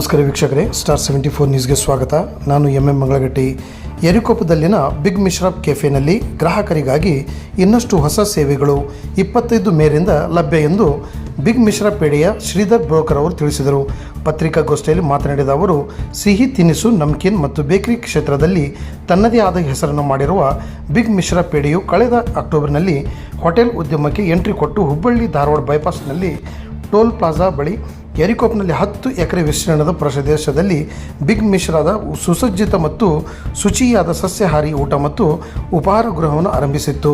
ನಮಸ್ಕಾರ ವೀಕ್ಷಕರೇ star seventy four ನ್ಯೂಸ್ಗೆ ಸ್ವಾಗತ. ನಾನು ಎಂ ಎಂ ಮಂಗಳಗಟ್ಟಿ. ಯರಿಕೊಪ್ಪದಲ್ಲಿನ ಬಿಗ್ ಮಿಶ್ರಾಪ್ ಕೆಫೆನಲ್ಲಿ ಗ್ರಾಹಕರಿಗಾಗಿ ಇನ್ನಷ್ಟು ಹೊಸ ಸೇವೆಗಳು ಇಪ್ಪತ್ತೈದು ಮೇರಿಂದ ಲಭ್ಯ ಎಂದು ಬಿಗ್ ಮಿಶ್ರಾ ಪೇಡೆಯ ಶ್ರೀಧರ್ ಬ್ರೋಕರ್ ಅವರು ತಿಳಿಸಿದರು. ಪತ್ರಿಕಾಗೋಷ್ಠಿಯಲ್ಲಿ ಮಾತನಾಡಿದ ಅವರು, ಸಿಹಿ, ತಿನಿಸು, ನಮ್ಕಿನ್ ಮತ್ತು ಬೇಕರಿ ಕ್ಷೇತ್ರದಲ್ಲಿ ತನ್ನದೇ ಆದ ಹೆಸರನ್ನು ಮಾಡಿರುವ ಬಿಗ್ ಮಿಶ್ರಾ ಪೇಡೆಯು ಕಳೆದ ಅಕ್ಟೋಬರ್ನಲ್ಲಿ ಹೋಟೆಲ್ ಉದ್ಯಮಕ್ಕೆ ಎಂಟ್ರಿ ಕೊಟ್ಟು ಹುಬ್ಬಳ್ಳಿ ಧಾರವಾಡ ಬೈಪಾಸ್ನಲ್ಲಿ ಟೋಲ್ ಪ್ಲಾಜಾ ಬಳಿ ಎರಿಕೋಪ್ನಲ್ಲಿ ಹತ್ತು ಎಕರೆ ವಿಸ್ತೀರ್ಣದ ಪ್ರದೇಶದಲ್ಲಿ ಬಿಗ್ ಮಿಶ್ರಾದ ಸುಸಜ್ಜಿತ ಮತ್ತು ಶುಚಿಯಾದ ಸಸ್ಯಾಹಾರಿ ಊಟ ಮತ್ತು ಉಪಹಾರ ಗೃಹವನ್ನು ಆರಂಭಿಸಿತ್ತು.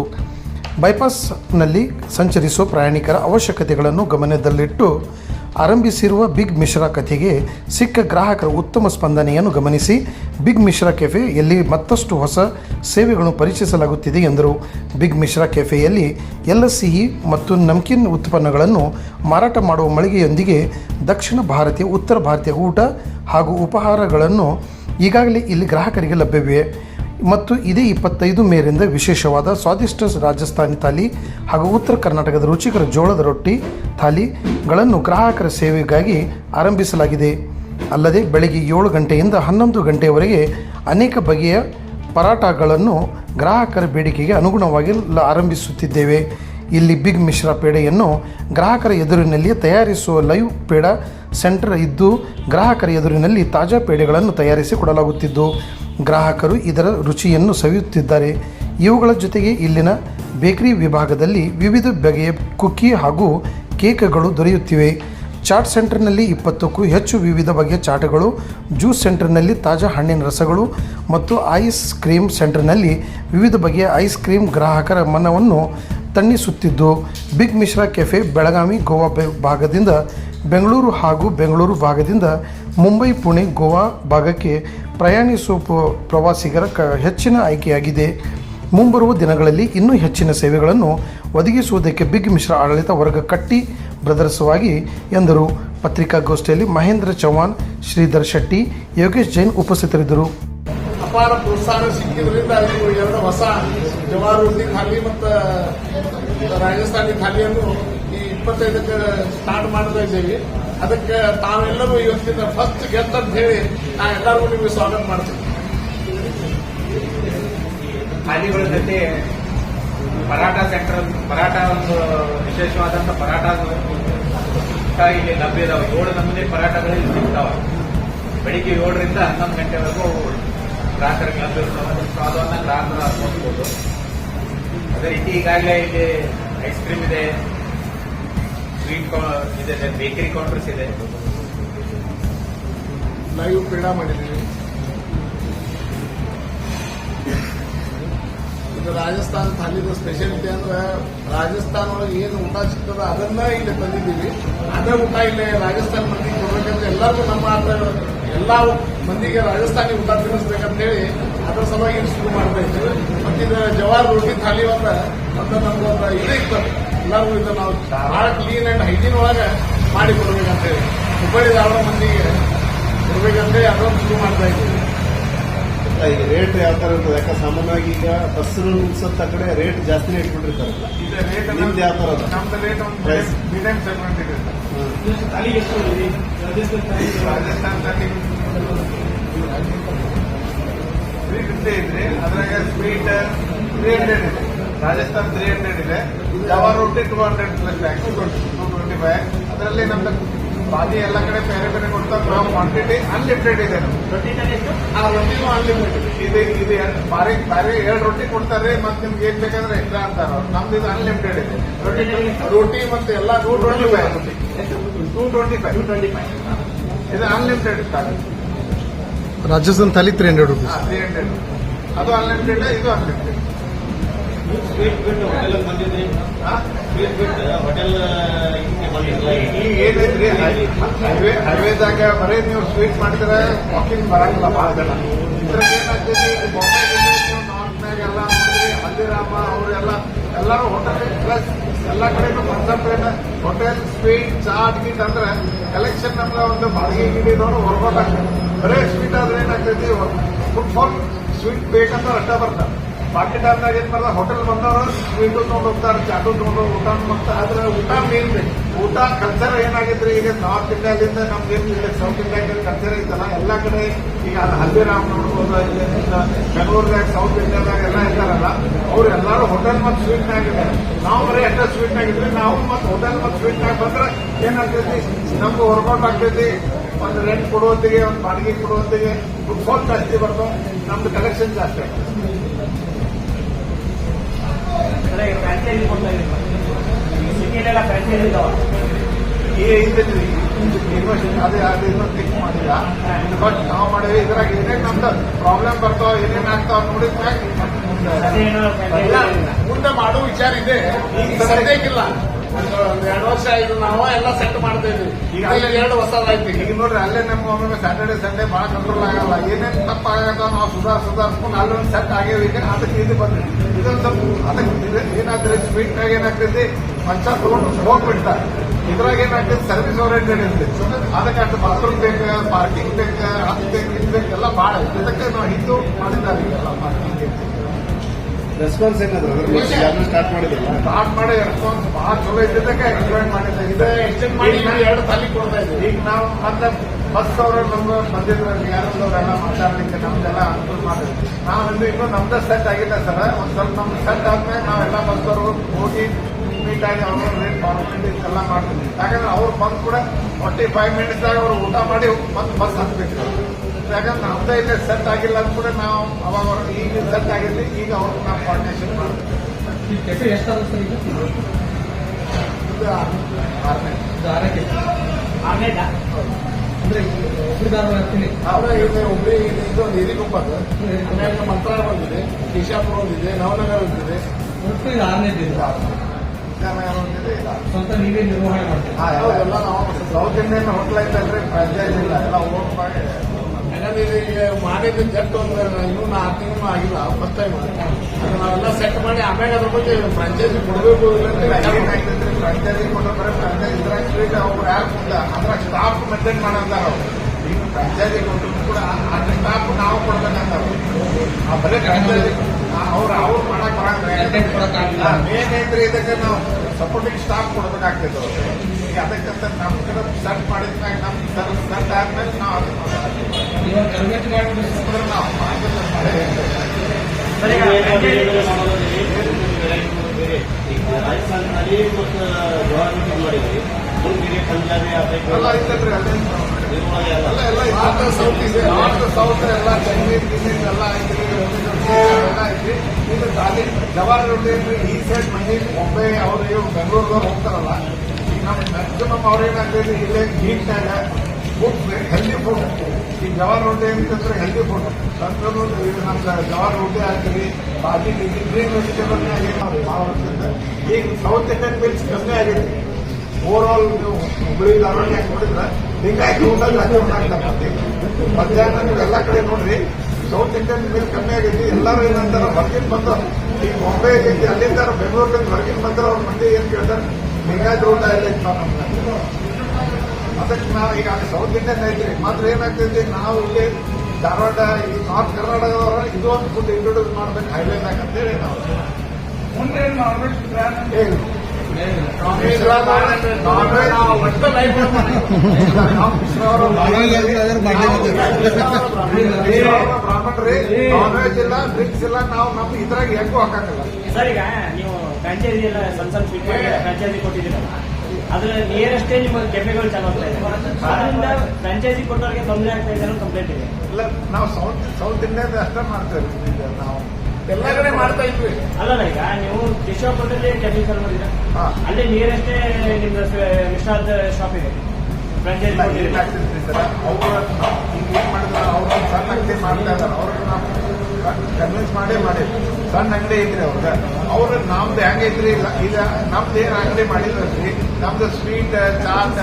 ಬೈಪಾಸ್ನಲ್ಲಿ ಸಂಚರಿಸುವ ಪ್ರಯಾಣಿಕರ ಅವಶ್ಯಕತೆಗಳನ್ನು ಗಮನದಲ್ಲಿಟ್ಟು ಆರಂಭಿಸಿರುವ ಬಿಗ್ ಮಿಶ್ರಾ ಕಥೆಗೆ ಸಿಕ್ಕ ಗ್ರಾಹಕರ ಉತ್ತಮ ಸ್ಪಂದನೆಯನ್ನು ಗಮನಿಸಿ ಬಿಗ್ ಮಿಶ್ರಾ ಕೆಫೆ ಎಲ್ಲಿ ಮತ್ತಷ್ಟು ಹೊಸ ಸೇವೆಗಳನ್ನು ಪರಿಚಯಿಸಲಾಗುತ್ತಿದೆ ಎಂದರು. ಬಿಗ್ ಮಿಶ್ರಾ ಕೆಫೆಯಲ್ಲಿ ಎಲ್ಲ ಸಿಹಿ ಮತ್ತು ನಮ್ಕಿನ್ ಉತ್ಪನ್ನಗಳನ್ನು ಮಾರಾಟ ಮಾಡುವ ಮಳಿಗೆಯೊಂದಿಗೆ ದಕ್ಷಿಣ ಭಾರತೀಯ, ಉತ್ತರ ಭಾರತೀಯ ಊಟ ಹಾಗೂ ಉಪಹಾರಗಳನ್ನು ಈಗಾಗಲೇ ಇಲ್ಲಿ ಗ್ರಾಹಕರಿಗೆ ಲಭ್ಯವಿವೆ. ಮತ್ತು ಇದೇ ಇಪ್ಪತ್ತೈದು ಮೇರಿಂದ ವಿಶೇಷವಾದ ಸ್ವಾದಿಷ್ಟ ರಾಜಸ್ಥಾನಿ ಥಾಲಿ ಹಾಗೂ ಉತ್ತರ ಕರ್ನಾಟಕದ ರುಚಿಕರ ಜೋಳದ ರೊಟ್ಟಿ ಥಾಲಿಗಳನ್ನು ಗ್ರಾಹಕರ ಸೇವೆಗಾಗಿ ಆರಂಭಿಸಲಾಗಿದೆ. ಅಲ್ಲದೆ ಬೆಳಗ್ಗೆ ಏಳು ಗಂಟೆಯಿಂದ ಹನ್ನೊಂದು ಗಂಟೆಯವರೆಗೆ ಅನೇಕ ಬಗೆಯ ಪರಾಟಗಳನ್ನು ಗ್ರಾಹಕರ ಬೇಡಿಕೆಗೆ ಅನುಗುಣವಾಗಿ ಆರಂಭಿಸುತ್ತಿದ್ದೇವೆ. ಇಲ್ಲಿ ಬಿಗ್ ಮಿಶ್ರ ಪೇಡೆಯನ್ನು ಗ್ರಾಹಕರ ಎದುರಿನಲ್ಲಿ ತಯಾರಿಸುವ ಲೈವ್ ಪೇಡ ಸೆಂಟರ್ ಇದ್ದು ಗ್ರಾಹಕರ ಎದುರಿನಲ್ಲಿ ತಾಜಾ ಪೇಡೆಗಳನ್ನು ತಯಾರಿಸಿ ಕೊಡಲಾಗುತ್ತಿದ್ದು ಗ್ರಾಹಕರು ಇದರ ರುಚಿಯನ್ನು ಸವಿಯುತ್ತಿದ್ದಾರೆ. ಇವುಗಳ ಜೊತೆಗೆ ಇಲ್ಲಿನ ಬೇಕರಿ ವಿಭಾಗದಲ್ಲಿ ವಿವಿಧ ಬಗೆಯ ಕುಕ್ಕಿ ಹಾಗೂ ಕೇಕ್ಗಳು ದೊರೆಯುತ್ತಿವೆ. ಚಾಟ್ ಸೆಂಟರ್ನಲ್ಲಿ ಇಪ್ಪತ್ತಕ್ಕೂ ಹೆಚ್ಚು ವಿವಿಧ ಬಗೆಯ ಚಾಟ್ಗಳು, ಜ್ಯೂಸ್ ಸೆಂಟರ್ನಲ್ಲಿ ತಾಜಾ ಹಣ್ಣಿನ ರಸಗಳು ಮತ್ತು ಐಸ್ ಕ್ರೀಮ್ ಸೆಂಟರ್ನಲ್ಲಿ ವಿವಿಧ ಬಗೆಯ ಐಸ್ ಕ್ರೀಮ್ ಗ್ರಾಹಕರ ಮನವನ್ನು ತಣ್ಣಿಸುತ್ತಿದ್ದು, ಬಿಗ್ ಮಿಶ್ರಾ ಕೆಫೆ, ಬೆಳಗಾವಿ, ಗೋವಾ ಭಾಗದಿಂದ ಬೆಂಗಳೂರು ಹಾಗೂ ಬೆಂಗಳೂರು ಭಾಗದಿಂದ ಮುಂಬೈ, ಪುಣೆ, ಗೋವಾ ಭಾಗಕ್ಕೆ ಪ್ರಯಾಣಿಸುವ ಪ್ರವಾಸಿಗರ ಕ ಹೆಚ್ಚಿನ ಆಯ್ಕೆಯಾಗಿದೆ. ಮುಂಬರುವ ದಿನಗಳಲ್ಲಿ ಇನ್ನೂ ಹೆಚ್ಚಿನ ಸೇವೆಗಳನ್ನು ಒದಗಿಸುವುದಕ್ಕೆ ಬಿಗ್ ಮಿಶ್ರ ಆಡಳಿತ ವರ್ಗ ಕಟ್ಟಿ ಬ್ರದರ್ಸ್ವಾಗಿ ಎಂದರು. ಪತ್ರಿಕಾಗೋಷ್ಠಿಯಲ್ಲಿ ಮಹೇಂದ್ರ ಚೌಹಾಣ್, ಶ್ರೀಧರ್ ಶೆಟ್ಟಿ, ಯೋಗೇಶ್ ಜೈನ್ ಉಪಸ್ಥಿತರಿದ್ದರು. ಅಪಾರ ಪ್ರೋತ್ಸಾಹ ಸಿಕ್ಕಿದ್ರಿಂದ ಎರಡು ಹೊಸ ಜವಾರ್ ರೊಟ್ಟಿ ಥಾಲಿ ಮತ್ತು ರಾಜಸ್ಥಾನಿ ಥಾಲಿಯನ್ನು ಈ ಇಪ್ಪತ್ತೈದಕ್ಕೆ ಸ್ಟಾರ್ಟ್ ಮಾಡ್ತಾ ಇದ್ದೇವೆ. ಅದಕ್ಕೆ ತಾವೆಲ್ಲರೂ ಇವತ್ತಿನ ಫಸ್ಟ್ ಗೆದ್ದಂತ ಹೇಳಿ ನಾ ಎಲ್ಲರಿಗೂ ನಿಮಗೆ ಸ್ವಾಗತ ಮಾಡ್ತೀವಿ ಖಾಲಿಗಳ ಜೊತೆ ಪರಾಟ ಸೆಂಟರ್ ಪರಾಟ ಒಂದು ವಿಶೇಷವಾದಂಥ ಪರಾಟ ಇಲ್ಲಿ ಲಭ್ಯ ಇದಾವೆ. ಏಳು ನಮೂನೆ ಪರಾಟಗಳು ಇಲ್ಲಿ ಸಿಗ್ತಾವೆ. ಬೆಳಿಗ್ಗೆ ಏಳರಿಂದ ಹನ್ನೊಂದು ಗಂಟೆವರೆಗೂ ಗ್ರಾಹಕರಿಗೆ ಲಭ್ಯ ಇರ್ತಾವೆ. ಸ್ವಾದವನ್ನು ಗ್ರಾಹಕರು ಅನುಭವಿಸ್ಬೋದು ಅದೇ ರೀತಿ ಈಗಾಗಲೇ ಇಲ್ಲಿ ಐಸ್ ಕ್ರೀಮ್ ಇದೆ. ಸ್ವೀಟ್ ಇದೆ ಬೇಕರಿ ಕೌಂಟರ್ಸ್ ಇದೆ. ಲೈವ್ ಪೀಡಾ ಮಾಡಿದ್ದೀವಿ. ಇದು ರಾಜಸ್ಥಾನ ಥಾಲಿದ ಸ್ಪೆಷಾಲಿಟಿ ಅಂದ್ರೆ ರಾಜಸ್ಥಾನ ಒಳಗೆ ಏನು ಊಟ ಸಿಗ್ತದ ಅದನ್ನ ಇಲ್ಲಿ ತಂದಿದ್ದೀವಿ ಅದೇ ಊಟ ಇಲ್ಲಿ ರಾಜಸ್ಥಾನ ಮಂದಿಗೆ ಕೊಡ್ಬೇಕಂತ ಎಲ್ಲರಿಗೂ ನಮ್ಮ ಎಲ್ಲ ಮಂದಿಗೆ ರಾಜಸ್ಥಾನಿ ಊಟ ತಿನ್ನಿಸ್ಬೇಕಂತ ಹೇಳಿ ಅದ್ರ ಸಲುವಾಗಿ ಶುರು ಮಾಡ್ತಾ ಇದ್ದೀವಿ. ಮತ್ತೆ ಇದು ರೋಟಿ ಥಾಲಿ ಅಂತ ಮತ್ತೆ ನಮ್ಗೆ ಒಂದು ಇದು ಇತ್ತು. ಎಲ್ಲರಿಗೂ ಇದನ್ನು ನಾವು ಭಾಳ ಕ್ಲೀನ್ ಆ್ಯಂಡ್ ಹೈಜೀನ್ ಒಳಗೆ ಮಾಡಿ ಕೊಡ್ಬೇಕಂತ ಹೇಳಿ. ಹುಬ್ಬಳ್ಳಿ ಧಾರವಾಡ ಮಂದಿಗೆ ಕೊಡ್ಬೇಕಂತೇಳಿ ಅದನ್ನು ಶುರು ಮಾಡ್ತಾ ಇದ್ದೀವಿ. ಈಗ ರೇಟ್ ಯಾವ ಥರ ಇರ್ತದೆ? ಯಾಕಂದ್ರೆ ಸಾಮಾನ್ಯವಾಗಿ ಈಗ ಬಸ್ ನಿಲ್ಸತ್ತ ಕಡೆ ರೇಟ್ ಜಾಸ್ತಿನೇ ಇಟ್ಬಿಟ್ಟಿರ್ತಾರಲ್ಲ ಇದು ರೇಟ್ ನಿಮ್ದು ಯಾವ ಥರ? ನಮ್ದು ರೇಟ್ ಒಂದು. Medium segment Rajasthan three fifty ಇದ್ರಿ ಅದ್ರಾಗ ಸ್ವೀಟ್ ರೇಟ್ ಇದೆ ರಾಜಸ್ಥಾನ್ ತ್ರೀ ಹಂಡ್ರೆಡ್ ಇದೆ. ಯಾವ ರೊಟ್ಟಿ two hundred plus tax two twenty five ಅದರಲ್ಲಿ ನಮ್ದು ಬಾಧಿ ಎಲ್ಲ ಕಡೆ ಬೇರೆ ಬೇರೆ ಕೊಡ್ತಾರೆ ನಾವು ಕ್ವಾಂಟಿಟಿ ಅನ್ಲಿಮಿಟೆಡ್ ಇದೆ ನಮ್ದು. ಆ ರೊಟ್ಟಿನೂ ಅನ್ಲಿಮಿಟೆಡ್ ಇದೆ ಇದು ಎರಡು ಬಾರಿ ಬಾರಿ ಎರಡು ರೊಟ್ಟಿ ಕೊಡ್ತಾರೆ ಮತ್ತೆ ನಿಮ್ಗೆ ಏನ್ ಬೇಕಂದ್ರೆ ಎಕ್ಸ್ಟ್ರಾ ಅಂತಾರ. ನಮ್ದು ಇದು ಅನ್ಲಿಮಿಟೆಡ್ ಇದೆ. ರೊಟ್ಟಿ ರೊಟ್ಟಿ ಮತ್ತೆ ಎಲ್ಲ two twenty five two twenty five two twenty five ಇದು ಅನ್ಲಿಮಿಟೆಡ್ ಇರ್ತಾರೆ ರಾಜಸ್ಥಾನ್ ತಲೆ three hundred rupees three hundred ಅದು ಅನ್ಲಿಮಿಟೆಡ್ ಇದು ಅನ್ಲಿಮಿಟೆಡ್ ಸ್ವೀಟ್ ಬಿಟ್ಟು ಹೋಟೆಲ್ ಬಂದಿದ್ರಿ ಸ್ವೀಟ್ ಬಿಟ್ಟು ಹೋಟೆಲ್ ಏನೈತ್ರಿ ಹೈವೇ ಹೈವೇದಾಗ ಬರೀ ನೀವು ಸ್ವೀಟ್ ಮಾಡಿದ್ರೆ ವಾಕಿಂಗ್ ಬರಂಗಿಲ್ಲ ಬಹಳ ಜನ ಇದ್ರಾಗ ಏನಾಗ್ತೈತಿ ಈಗ ಬಾಂಬೆ ಗಿಂಬೆ ನೀವು ನಾರ್ತ್ನಾಗ ಎಲ್ಲ ನೋಡಿದ್ರಿ ಹಲ್ದಿರಾಮ ಅವರೆಲ್ಲ ಎಲ್ಲರೂ ಹೋಟೆಲ್ ಪ್ಲಸ್ ಎಲ್ಲ ಕಡೆನೂ ಕಾನ್ಸಂಟ್ರೇಟ್ ಹೋಟೆಲ್ ಸ್ವೀಟ್ ಚಾಟ್ ಗೀಟ್ ಅಂದ್ರೆ ಕಲೆಕ್ಷನ್ ನಮ್ಗೆ ಒಂದು ಬಾಡಿಗೆ ಗಿಡಿದವರು ಹೊರಗೋದಾಗ್ತದೆ ಬರೇ ಸ್ವೀಟ್ ಆದ್ರೆ ಏನಾಗ್ತೈತಿ ಫುಡ್ ಫಾಲ್ ಸ್ವೀಟ್ ಬೇಕಂತ ಅಡ್ಡ ಬರ್ತಾರೆ ಟೈಮ್ನಾಗ ಏನ್ ಮಾಡಲ್ಲ ಹೋಟೆಲ್ ಬಂದವರು ಸ್ವೀಟು ತೊಗೊಂಡು ಹೋಗ್ತಾರೆ ಚಾಟು ತೊಗೊಂಡು ಊಟ ಮಾಡ್ತಾರೆ ಆದ್ರೆ ಊಟ ಮೇನ್ ಊಟ ಕಲ್ಚರ್ ಏನಾಗಿದ್ರೆ ಈಗ ನಾರ್ತ್ ಇಂಡಿಯಾದಿಂದ ನಮ್ಗೆ ಏನು ಇಲ್ಲ ಸೌತ್ ಇಂಡಿಯಾದಲ್ಲಿ ಕಲ್ಚರ್ ಐತಲ್ಲ, ಎಲ್ಲ ಕಡೆ ಈಗ ಅದು ಹಲ್ದಿರಾಮ್ ನೋಡ್ಬೋದು, ಇಲ್ಲ ಬೆಂಗಳೂರ್ದಾಗ ಸೌತ್ ಇಂಡಿಯಾದಾಗ ಎಲ್ಲ ಇದ್ದಾರಲ್ಲ, ಅವ್ರು ಎಲ್ಲರೂ ಹೋಟೆಲ್ ಮತ್ತು ಸ್ವೀಟ್ನಾಗ ಇದ್ದಾರೆ ನಾವು ಬರೀ ಸ್ವೀಟ್ನಾಗ ಇದ್ರೆ ನಾವು ಮತ್ತು ಹೋಟೆಲ್ ಮತ್ತು ಸ್ವೀಟ್ನಾಗ ಬಂದ್ರೆ ಏನಾಗ್ತೈತಿ? ನಮ್ಗೆ ವರ್ಕೌಟ್ ಆಗ್ತೈತಿ. ಒಂದು ರೆಂಟ್ ಕೊಡುವಂತಿಗೆ, ಒಂದು ಬಾಡಿಗೆ ಕೊಡುವಂತಿಗೆ ಫುಟ್ಫಾಲ್ ಜಾಸ್ತಿ ಬರ್ತಾವೆ ನಮ್ದು ಕಲೆಕ್ಷನ್ ಜಾಸ್ತಿ ಆಗ್ತದೆ. ಸಿಟಿಲೆಲ್ಲ ಫ್ರಾಂಚೈಸಿ ಇದಾವ ಈ ಇದರಲ್ಲಿ ಇನ್ವೆಸ್ಟ್ ಅದೇ ಅದು ಇನ್ನೊಂದು ಕ್ಲಿಕ್ ಮಾಡಿಲ್ಲ. ಬಟ್ ನಾವು ಮಾಡಿವಿ ಇದ್ರಾಗ ಏನೇನು ನಮ್ದು ಪ್ರಾಬ್ಲಮ್ ಬರ್ತಾವ ಏನೇನು ಆಗ್ತಾವ ನೋಡಿದ ಮುಂದ ಮುಂದೆ ಮಾಡೋ ವಿಚಾರ ಇದೆ. ಈಗ ಸದ್ಯಕ್ಕಿಲ್ಲ ಎರಡು ವರ್ಷ ಇದು ನಾವು ಎಲ್ಲ ಸೆಟ್ ಮಾಡ್ತಾ ಇದ್ವಿ ಈಗ ಅಲ್ಲಿ ಎರಡು ಹೊಸದಾಯ್ತು ಈಗ ಈಗ ನೋಡ್ರಿ ಅಲ್ಲೇ ನಮ್ಮ ಒಮ್ಮೆ ಸ್ಯಾಟರ್ಡೆ ಸಂಡೇ ಭಾಳ ಕಂಟ್ರೋಲ್ ಆಗಲ್ಲ. ಏನೇನು ತಪ್ಪಾಗತ್ತ ನಾವು ಸುಧಾರ್ ಸುಧಾರಿಸ್ಕೊಂಡು ಅಲ್ಲೊಂದು ಸೆಟ್ ಈಗ ಅದಕ್ಕೆ ಇದು ಬಂದ್ರಿ ಇದೊಂದು ಸ್ವಲ್ಪ ಅದಕ್ಕೆ ಏನಾದ್ರೆ ಸ್ವೀಟ್ನಾಗ ಏನಾಗ್ತೈತಿ? ಮಂಚ ತಗೊಂಡು ಹೋಗ್ಬಿಡ್ತಾರೆ ಇದ್ರಾಗ ಏನಾಗ್ತೈತಿ? ಸರ್ವಿಸ್ ಓರಿಯೆಂಟೆಡ್ ಇರ್ತೈತಿ ಅದಕ್ಕೆ ಅಷ್ಟು ಬಾತ್ರೂಮ್ ಬೇಕು ಪಾರ್ಕಿಂಗ್ ಬೇಕು ಅದು ಬೇಕು ಇದು ಬೇಕು ಎಲ್ಲ ಭಾಳ. ಇದಕ್ಕೆ ನಾವು ಹಿಂದೂ ಮಾಡಿದ್ದಾರೆ ಈಗೆಲ್ಲ ಪಾರ್ಕಿಂಗ್ ರೆಸ್ಪಾನ್ಸ್ ಏನಾದ್ರು ಸ್ಟಾರ್ಟ್ ಮಾಡಿದ್ರಲ್ಲ? ಸ್ಟಾರ್ಟ್ ಮಾಡಿ ರೆಸ್ಪಾನ್ಸ್ ಬಹಳ ಚಲೋ ಇದ್ದಿದ್ದಕ್ಕೆ ಎಕ್ಸ್ಪ್ಲೈನ್ ಮಾಡಿದ್ದೆ. ಇದೆ ಎಕ್ಸ್ಟೆಂಡ್ ಮಾಡಿ ಎರಡು ತಾಲಿ ಕೊಡ್ತಾ ಇದ್ವಿ ಈಗ ನಾವು ಮತ್ತೆ ಬಸ್ ಅವರು ನಮ್ಗೆ ಬಂದಿದ್ರಲ್ಲಿ ಯಾರದವರೆಲ್ಲ ಮಾತಾಡ್ಲಿಕ್ಕೆ ನಮ್ದೆಲ್ಲ ಅನುಕೂಲ ಮಾಡಿದ್ವಿ ನಾವಿಂದು ಇನ್ನೂ ನಮ್ದೇ ಸೆಟ್ ಆಗಿದೆ ಸರ್. ಒಂದು ಸ್ವಲ್ಪ ನಮ್ಮ ಸೆಟ್ ಆದ್ಮೇಲೆ ನಾವೆಲ್ಲ ಬಸ್ದವರು ಹೋಗಿ ಮೀಟ್ ಆಗಿ ಅವ್ರ ರೇಟ್ ಮಾಡ್ಕೊಂಡು ಎಲ್ಲ ಮಾಡ್ತೀವಿ. ಯಾಕಂದ್ರೆ ಅವ್ರು ಬಂದು ಕೂಡ ಫಾರ್ಟಿ ಫೈವ್ ಮಿನಿಟ್ಸ್ದಾಗ ಅವ್ರು ಊಟ ಮಾಡಿ ಮತ್ತೆ ಬಸ್ ಹತ್ಬೇಕು ಯಾಕಂದ್ರೆ ನಮ್ದ ಇಲ್ಲ ಸೆಟ್ ಆಗಿಲ್ಲ ಅಂತ ಕೂಡ ನಾವು ಅವಾಗ ಈಗ ಸೆಟ್ ಆಗಿರ್ಲಿ ಈಗ ಅವ್ರಿಗೆ ನಾವು ಕಾರ್ಡಿನೇಷನ್ ಮಾಡ್ತೀವಿ. ಎಷ್ಟು ಎಷ್ಟಾಗುತ್ತೆ ಈಗ ಆರನೇ ಆಮೇಲೆ ಅಂದ್ರೆ ಒಬ್ರಿಗಾರ ವ್ಯಾಪ್ತಿಲಿ ಅವರ ಇಲ್ಲಿ ಹುಬ್ಳಿ ಇದು ಒಂದು ಹಿರಿಗುಪ್ಪದ ಆಮೇಲೆ ಮಂತ್ರಾಲಯ ಬಂದಿದೆ ಬಿಜಾಪುರ ಒಂದಿದೆ ನವನಗರ ಒಂದಿದೆ ಆರನೇ ಸ್ವಂತ ನೀವೇ ನಿರ್ವಹಣೆ ಮಾಡ್ತೀವಿ ಎಲ್ಲ ಎಲ್ಲ ನಾವು ಸೌತ್ ಇಂಡಿಯನ್ ಹೋಟ್ಲ್ ಅಂದ್ರೆ ಫ್ರಾಂಚೈಸ್ ಇಲ್ಲ ಎಲ್ಲ ಓಟ್ ಮಾಡಿ. ಯಾಕಂದ್ರೆ ಈಗ ಮಾಡಿದ ಜಟ್ ಒಂದು ಇನ್ನೂ ನಾಲ್ಕು ತಿಂಗಳು ಆಗಿಲ್ಲ ಫಸ್ಟ್ ಟೈಮ್ ಅದು. ನಾವೆಲ್ಲ ಸೆಟ್ ಮಾಡಿ ಆಮೇಲೆ ಅದ್ರ ಬಗ್ಗೆ ಫ್ರಾಂಚೈಸಿ ಕೊಡಬೇಕು ಫ್ರಾಂಚೈಸಿ ಕೊಟ್ಟರೆ ಫ್ರಾಂಚೈಸಿ ಇದ್ರಾಗ ಅವ್ರು ಯಾರು ಮುಂದ ಅದ್ರಾಗ ಸ್ಟಾಫ್ ಮೇಂಟೈನ್ ಮಾಡಂತಾರ ಅವ್ರು. ಈಗ ಫ್ರಾಂಚೈಸಿ ಕೊಟ್ಟರು ಕೂಡ ಆ ಸ್ಟಾಫ್ ನಾವು ಕೊಡ್ಬೇಕಂತಾರ ಆ ಬರೀ ಫ್ರಾಂಚೈಸಿ ಅವ್ರು ಅವ್ರು ಮಾಡಕ್ ಬರಂಗಿಲ್ಲ. ಮೇನ್ ಐತ್ರಿ ಇದಕ್ಕೆ ನಾವು ಸಪೋರ್ಟಿಂಗ್ ಸ್ಟಾಫ್ ಕೊಡ್ಬೇಕಾಗ್ತೈತೆ ಅವ್ರಿಗೆ. ಅದಕ್ಕೆ ಅದಕ್ಕಂತ ನಮ್ಮ ಕಡೆ ಸೆಟ್ ಮಾಡಿದ್ಮ್ಯಾಗ ನಮ್ಮ ಸರ್ ಸೆಟ್ ಆದ್ಮೇಲೆ ನಾವು ಅದನ್ನ. ಇವಾಗ ತರಬೇತಿ ಮಾಡಿಬಿಟ್ಟು ಅಂದ್ರೆ ನಾವು ಮಾಡ್ಬೇಕು ಮಾಡೇ ಸರ್ ಈಗ ಫ್ರಾಂಚೈಸಿ ರಾಜಸ್ಥಾನದಲ್ಲಿ ಮತ್ತು ಗೌರ್ಮೆಂಟ್ ಎಲ್ಲ ಐತಲ್ರಿ ಅಲ್ಲೇ North, ಇದೆ. ನಾರ್ತ್ ಸೌತ್ ಎಲ್ಲ ಚೈನೀಸ್ ಎಲ್ಲ ಐತ್ರಿ ಎಲ್ಲ ಐತಿ ಇದು ಖಾಲಿ ಜವಾಹರ್ ಐತ್ರಿ ಈ ಸೈಡ್ ಮಂದಿ ಮುಂಬೈ ಅವ್ರು ಬೆಂಗಳೂರದವ್ರು ಹೋಗ್ತಾರಲ್ಲ ಈಗ ನಾವು ಮ್ಯಾಕ್ಸಿಮಮ್ ಅವ್ರು ಏನಾಗ್ತೈತಿ ಇಲ್ಲೇ ನೀಟ್ನಾಗ ಹೆಲ್ದಿ ಫುಡ್ ಈ ಜವಾರ್ ರೊಟ್ಟಿ ಅಂತಂದ್ರೆ ಹೆಲ್ದಿ ಫುಡ್ ಸಂತೋ ನಮ್ಮ ಜವಾರ್ ರೊಟ್ಟಿ ಹಾಕ್ತೀವಿ. ಗಿಜಿ ಗ್ರೀನ್ ವೆಜಿಟೇಬಲ್ ಏನಾವ್ರಿ ಭಾಳ ವರ್ಷದಿಂದ ಈಗ ಸೌತ್ ಇಂಡಿಯನ್ ಮೀಲ್ಸ್ ಕಮ್ಮಿ ಆಗಿದೆ ಓವರ್ ಆಲ್ ನೀವು ಹುಬ್ಳಿ ಧಾರವಾಡ ನೋಡಿದ್ರೆ? ಹಿಂಗಾಗಿ ಊಟ ಜಾಸ್ತಿ ಉಂಟಾಗ್ತಾರೆ ಮಧ್ಯಾಹ್ನ ನೀವು ಎಲ್ಲ ಕಡೆ ನೋಡ್ರಿ ಸೌತ್ ಇಂಡಿಯನ್ ಬಿಲ್ ಕಮ್ಮಿ ಆಗೈತಿ ಎಲ್ಲರೂ ಏನಂತಾರ ಹೊರಗಿನ ಬಂದು ಈ ಐತಿ ಅಲ್ಲಿಂದ ಬೆಂಗಳೂರಿಂದ ಹೊರಗಿನ ಬಂದ್ರೆ ಅವ್ರ ಮಂದಿ ಏನ್ ಕೇಳ್ತಾರೆ? ಹಿಂಗಾಗಿ ಊಟ ಎಲ್ಲ ಇತ್ತು ನಮ್ಗೆ. ಅದಕ್ಕೆ ನಾವು ಈಗ ಸೌತ್ ಇಂಡಿಯನ್ ಐತ್ರಿ ಮಾತ್ರ ಏನಾಗ್ತೈತಿ ನಾವು ಇಲ್ಲಿ ಧಾರವಾಡ ಈ ನಾರ್ತ್ ಕರ್ನಾಟಕದವರ ಇದು ಒಂದು ಫುಡ್ ಇಂಟ್ರೊಡ್ಯೂಸ್ ಮಾಡ್ಬೇಕು ಹೈವೇದಾಗ ಅಂತೇಳಿ ನಾವು ಮುಂದೆ ಬ್ರಾಹ್ಮಣರೇ ನಾನ್ ವೆಜ್ ಇಲ್ಲ ಡ್ರಿಂಕ್ಸ್ ಇಲ್ಲ ನಾವು ನಮ್ಮ ಇದ್ರಾಗ ಹೆಂಗೂ ಹಾಕಂಗಿಲ್ಲ ಸರ್ ಈಗ ನೀವು ಫ್ರಾಂಚೈಸಿ ಎಲ್ಲ ಸಣ್ಣ ಸಣ್ಣ ಸ್ವೀಟ್ ಫ್ರಾಂಚೈಸಿ ಕೊಟ್ಟಿದ್ದೀರಲ್ಲ ಅದ್ರ ನಿಯರೆಸ್ಟೇ ನಿಮ್ಮ ಕೆಫೆಗಳು ಚೆನ್ನಾಗ್ತಾ ಇದೆ. ಅದರಿಂದ ಫ್ರಾಂಚೈಸಿ ಕೊಟ್ಟವ್ರಿಗೆ ತೊಂದರೆ ಆಗ್ತಾ ಇದೆ ಅನ್ನೋ ಕಂಪ್ಲೇಂಟ್ ಇದೆ. ಇಲ್ಲ ನಾವು ಸೌತ್ ಸೌತ್ ಇಂಡಿಯಾದ ಅಷ್ಟೇ ಮಾಡ್ತೇವೆ ಈಗ ನಾವು. ಎಲ್ಲ ಕಡೆ ಮಾಡ್ತಾ ಇದ್ವಿ. ಅಲ್ಲ ಈಗ ನೀವು ಕೇಶವಪುರದಲ್ಲಿ ಕೆಫೆ ಸರ್ ಮಾಡಿದ್ರೆ. ಅಲ್ಲಿ ನಿಯರೆಸ್ಟೇ ನಿಮ್ದು ವಿಶ್ರಾಂತ ಶಾಪ್ ಇದೆ. ಫ್ರಾಂಚೈಸಿ ಅವರು ಈಗ ಏನ್ ಮಾಡಿದ್ರ ಅವ್ರ ಸಣ್ಣ ಮಾಡ್ತಾ ಇದ್ದಾರೆ. ಅವ್ರಿಗೆ ನಾವು ಕನ್ವಿನ್ಸ್ ಮಾಡೇ ಮಾಡಿ ಸಣ್ಣ ಅಂಗಡಿ ಐತ್ರಿ ಅವ್ರ ಅವ್ರ ನಮ್ದು ಹೆಂಗೈತ್ರಿ ಇಲ್ಲ ಈಗ ನಮ್ದು ಏನ್ ಅಂಗಡಿ ಮಾಡಿದ್ರಿ ನಮ್ದು sweet chat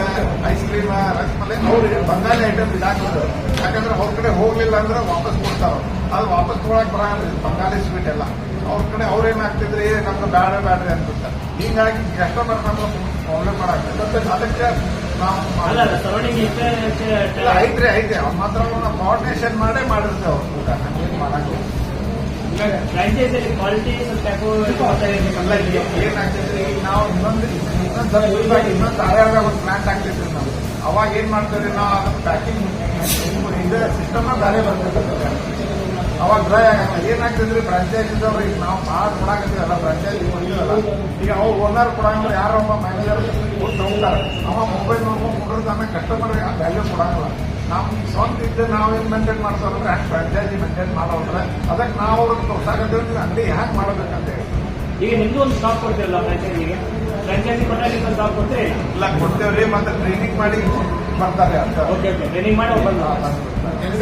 ice cream rasmalai ಅವ್ರು ಬಂಗಾಲಿ ಐಟಮ್ ಇದಾಕ್ತಾರೆ ಯಾಕಂದ್ರೆ ಅವ್ರ ಕಡೆ ಹೋಗ್ಲಿಲ್ಲ ಅಂದ್ರೆ ವಾಪಸ್ ಕೊಡ್ತಾರ. ಅದು ವಾಪಸ್ ಕೊಡಕ್ ಬರಲ್ರಿ ಬಂಗಾಲಿ ಸ್ವೀಟ್ ಎಲ್ಲ. ಅವ್ರ ಕಡೆ ಅವ್ರ ಏನಾಗ್ತಿದ್ರಿ ನಮ್ದು ಬ್ಯಾಡ ಬ್ಯಾಡ್ರಿ ಅಂದ್ಬಿಡ್ತಾರೆ ಹೀಗಾಗಿ ಕಸ್ಟಮರ್ ನಮ್ಗೆ ಪ್ರಾಬ್ಲಮ್ ಮಾಡಾಕ್ತದೆ. ಅದಕ್ಕೆ ಐತ್ರಿ ಐತೆ ಅವ್ರ ಮಾತ್ರ ನಾವು ಕೋಆರ್ಡಿನೇಷನ್ ಮಾಡೇ ಮಾಡಿರ್ತೇವೆ ಅವ್ರ ಕೂಡ ಹಂಗೇನು ಮಾಡಕ್ಕೆ ಫ್ರಾಂಚೈಸಲ್ಲಿ ಕ್ವಾಲಿಟಿ ಸ್ವಲ್ಪ ಏನಾಗ್ತೈತ್ರಿ ಈಗ ನಾವು ಇನ್ನೊಂದು ಇನ್ನೊಂದು ಇವಾಗ ಇನ್ನೊಂದು ಧಾರವಾಡ ಒಂದು ಪ್ಲಾಂಟ್ ಆಗ್ತೈತ್ರಿ ನಾವು ಅವಾಗ ಏನ್ ಮಾಡ್ತೇವ್ರಿ ನಾವು ಅದನ್ನ ಪ್ಯಾಕಿಂಗ್ ಇದು ಸಿಸ್ಟಮ್ ಬೇರೆ ಬರ್ತೈತೆ ಅವಾಗ ಡ್ರೈ ಆಗಲ್ಲ ಏನಾಗ್ತದ್ರಿ ಫ್ರಾಂಚೈಸಿದವ್ರು ಈಗ ನಾವು ಭಾಳ ಕೊಡಾಕತ್ತೀವಲ್ಲ ಫ್ರಾಂಚೈಸಿ ಕೊಡ್ತೀವಲ್ಲ ಈಗ ಅವ್ ಓನರ್ ಕೊಡಂಗಿಲ್ಲ ಯಾರೋ ಒಬ್ಬ ಮ್ಯಾನೇಜರ್ ಅವ ಮೊಬೈಲ್ ನೋಡ್ಕೊಂಡು ಕುಡಿದ್ರೆ ಕಸ್ಟಮರ್ ವ್ಯಾಲ್ಯೂ ಕೊಡಂಗಿಲ್ಲ ನಮ್ಮ ಸ್ವಂತ ಇದ್ದು ನಾವೇನು ಮೇಂಟೈನ್ ಮಾಡ್ತಾರಂದ್ರೆ ಹ್ಯಾಂಗೆ ಫ್ರಾಂಚೈಸಿ ಮೇಂಟೈನ್ ಮಾಡೋದ್ರೆ ಅದಕ್ಕೆ ನಾವು ಅವ್ರಿಗೆ ತೋರ್ಸಾಕತ್ತೀವಿ ಅಂಗಡಿ ಹ್ಯಾಂಗೆ ಮಾಡ್ಬೇಕಂತ ಹೇಳಿ. ಈಗ ನಿಮ್ದು ಒಂದು ಸ್ಟಾಪ್ ಕೊಡ್ತೀರಲ್ಲ ಫ್ರಾಂಚೈಸಿಗೆ ಫ್ರಾಂಚೈಸಿ ಕೊಟ್ಟಾಗ ಒಂದು ಸ್ಟಾಪ್ ಕೊಡ್ತೀರಿ ಇಲ್ಲ? ಕೊಡ್ತೇವ್ರಿ ಮತ್ತೆ ಟ್ರೈನಿಂಗ್ ಮಾಡಿ ಬರ್ತಾರೆ ಅಂತ. ಓಕೆ ಓಕೆ ಟ್ರೈನಿಂಗ್ ಮಾಡಿ ಬಂದ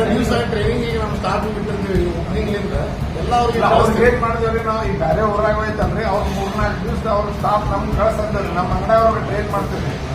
ನೀವು ಸಹ ಟ್ರೈನಿಂಗ್ ಈಗ ನಮ್ಮ ಸ್ಟಾಫ್ ಬಿಟ್ಟಿರ್ತೀವಿ ಓಪನಿಂಗ್ಲಿಂದ ಎಲ್ಲ ಅವ್ರಿಗೆ ಅವ್ರಿಗೆ ಏನ್ ಮಾಡಿದ್ರಿ ನಾವು ಈ ಬೇರೆ ಊರಾಗ ಹೋಯ್ತಲ್ರಿ ಅವ್ರು ಮೂರ್ನಾಲ್ಕು ದಿವಸ ಅವ್ರ ಸ್ಟಾಫ್ ನಮ್ಗೆ ಕಳ್ಸಂತಾರೆ ನಮ್ಮ ಅಂಗಡಿಯವ್ರಿಗೆ ಟ್ರೈನ್ ಮಾಡ್ತೀವಿ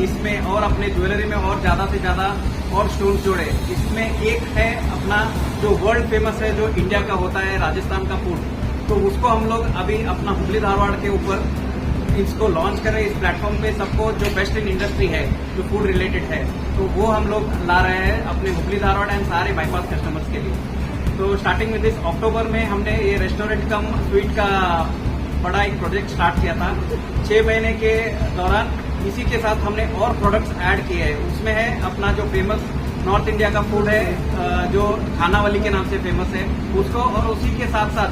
इसमें और अपने ज्वेलरी में और ज़्यादा से ज़्यादा और स्टोन जोड़े। इसमें एक है अपना जो वर्ल्ड फ़ेमस है, जो इंडिया का होता है, राजस्थान का फ़ूड तो उसको हम लोग अभी अपना हुगली धारवाड़ के ऊपर इसको लॉन्च करें इस प्लेटफॉर्म पे सबको जो बेस्ट इन इंडस्ट्री है, जो फ़ूड रिलेटेड है तो वो हम लोग ला रहे हैं अपने हुगली धारवाड़ एंड सारे बाईपास कस्टमर्स के लिए। तो स्टार्टिंग विद दिस अक्टूबर में हमने ये रेस्टोरेंट कम स्वीट का बड़ा एक प्रोजेक्ट स्टार्ट किया था। छह महीने के दौरान इसी के साथ हमने और प्रोडक्ट्स ऐड किए हैं। उसमें है अपना जो फ़ेमस नॉर्थ इंडिया का फ़ूड है जो खानावली के नाम से फ़ेमस है, उसको और उसी के साथ साथ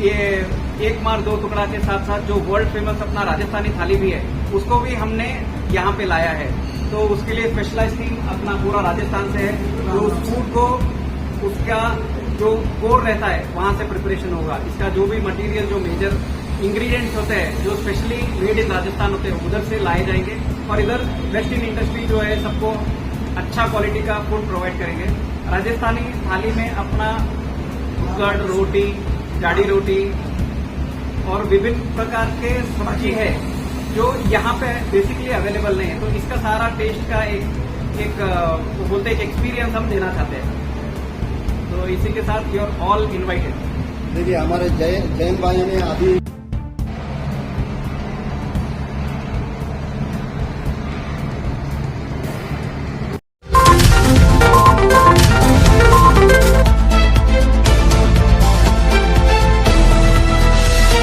ये एक मार दो टुकड़ा के साथ साथ जो वर्ल्ड फ़ेमस अपना राजस्थानी थाली भी है, उसको भी हमने यहाँ पे लाया है। तो उसके लिए स्पेशलाइज टीम अपना पूरा राजस्थान से है। जो उस फ़ूड को उसका जो कोर रहता है, वहाँ से प्रिपरेशन होगा। इसका जो भी मटेरियल जो मेजर इंग्रेडिएंट्स होते हैं, जो स्पेशली मेड इन राजस्थान होते हैं उधर से लाए जाएँगे और इधर वेस्ट इन इंडस्ट्री जो है, सबको अच्छा क्वालिटी का फ़ूड प्रोवाइड करेंगे। राजस्थानी थाली में अपना गढ़ रोटी, जाड़ी रोटी और विभिन्न प्रकार के सब्ज़ी है, जो यहाँ पे बेसिकली अवेलेबल नहीं है। तो इसका सारा टेस्ट का एक एक बोलते एक एक्सपीरियंस हम देना चाहते हैं। तो इसी के साथ यू आर ऑल इन्वाइटेड देखिए, हमारे जैन जैन भाइयों ने अभी